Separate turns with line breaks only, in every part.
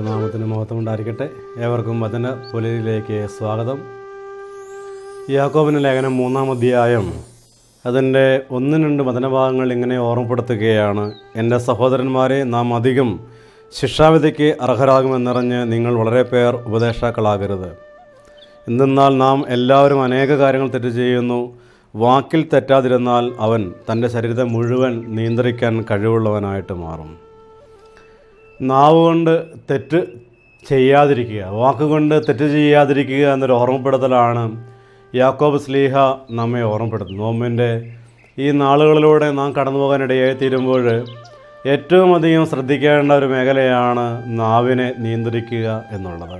മഹത്വം ഉണ്ടായിരിക്കട്ടെ ഏവർക്കും വചന പുലരിയിലേക്ക് സ്വാഗതം. യാക്കോബിന് ലേഖനം മൂന്നാം അധ്യായം അതിന്റെ ഒന്ന് രണ്ട് വചനഭാഗങ്ങൾ ഇങ്ങനെ ഓർമ്മപ്പെടുത്തുകയാണ്. എന്റെ സഹോദരന്മാരെ നാം അധികം ശിക്ഷാവിധിക്ക് അർഹരാകുമെന്നറിഞ്ഞ് നിങ്ങൾ വളരെ പേർ ഉപദേഷ്ടാക്കളാകരുത്. എന്തെന്നാൽ നാം എല്ലാവരും അനേക കാര്യങ്ങൾ തെറ്റ് ചെയ്യുന്നു. വാക്കിൽ തെറ്റാതിരുന്നാൽ അവൻ തന്റെ ശരീരം മുഴുവൻ നിയന്ത്രിക്കാൻ കഴിവുള്ളവനായിട്ട് മാറും. നാവ് കൊണ്ട് തെറ്റ് ചെയ്യാതിരിക്കുക വാക്കുകൊണ്ട് തെറ്റ് ചെയ്യാതിരിക്കുക എന്നൊരു ഓർമ്മപ്പെടുത്തലാണ് യാക്കോബ് സ്ലീഹ നമ്മെ ഓർമ്മപ്പെടുത്തുന്നത്. നോമ്പിന്റെ ഈ നാളുകളിലൂടെ നാം കടന്നു പോകാനിടയായി തീരുമ്പോൾ ഏറ്റവും അധികം ശ്രദ്ധിക്കേണ്ട ഒരു മേഖലയാണ് നാവിനെ നിയന്ത്രിക്കുക എന്നുള്ളത്.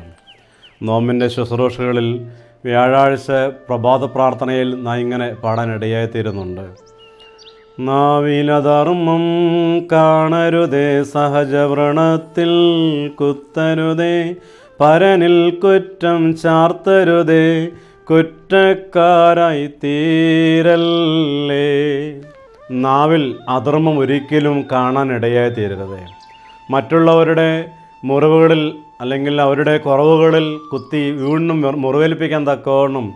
നോമ്പിന്റെ ശുശ്രൂഷകളിൽ വ്യാഴാഴ്ച പ്രഭാത പ്രാർത്ഥനയിൽ നാം ഇങ്ങനെ പാടാനിടയായി തീരുന്നുണ്ട്. നാവിലധർമ്മം കാണരുതേ സഹജവ്രണത്തിൽ കുത്തരുതേ പരനിൽ കുറ്റം ചാർത്തരുതേ കുറ്റക്കാരായി തീരല്ലേ. നാവിൽ അധർമ്മം ഒരിക്കലും കാണാനിടയായി തീരരുത്. മറ്റുള്ളവരുടെ മുറിവുകളിൽ അല്ലെങ്കിൽ അവരുടെ കുറവുകളിൽ കുത്തി വീണ്ടും മുറി- മുറിവേൽപ്പിക്കാൻ തക്കവണ്ണം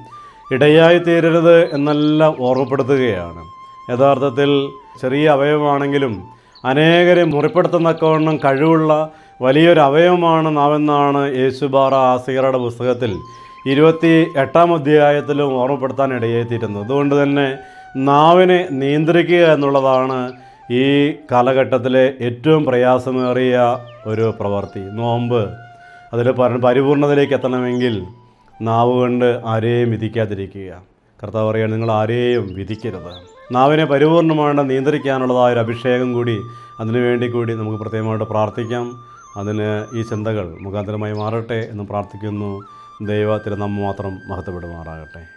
ഇടയായി തീരരുത് എന്നെല്ലാം ഓർമ്മപ്പെടുത്തുകയാണ്. യഥാർത്ഥത്തിൽ ചെറിയ അവയവമാണെങ്കിലും അനേകരെ മുറിപ്പെടുത്തുന്നക്കവണ്ണം കഴിവുള്ള വലിയൊരു അവയവമാണ് നാമെന്നാണ് യേശുബാറ ആസിയറുടെ പുസ്തകത്തിൽ ഇരുപത്തി എട്ടാം അധ്യായത്തിലും ഓർമ്മപ്പെടുത്താൻ ഇടയായിത്തീരുന്നത് അതുകൊണ്ട് തന്നെ നാവിനെ നിയന്ത്രിക്കുക എന്നുള്ളതാണ് ഈ കാലഘട്ടത്തിലെ ഏറ്റവും പ്രയാസമേറിയ ഒരു പ്രവൃത്തി. നോമ്പ് അതിൽ പരി- പരിപൂർണതയിലേക്ക് എത്തണമെങ്കിൽ നാവ് കൊണ്ട് ആരെയും വിധിക്കാതിരിക്കുക. കർത്താവ് പറയുക നിങ്ങൾ ആരെയും വിധിക്കരുത്. നാവിനെ പരിപൂർണമായിട്ട് നിയന്ത്രിക്കാനുള്ളതായ ഒരു അഭിഷേകം കൂടി അതിനു വേണ്ടി കൂടി നമുക്ക് പ്രത്യേകമായിട്ട് പ്രാർത്ഥിക്കാം. അതിന് ഈ ചിന്തകൾ മുഖാന്തരമായി മാറട്ടെ എന്ന് പ്രാർത്ഥിക്കുന്നു. ദൈവത്തിന് നമ്മ മാത്രം മഹത്വപ്പെടുമാറാകട്ടെ.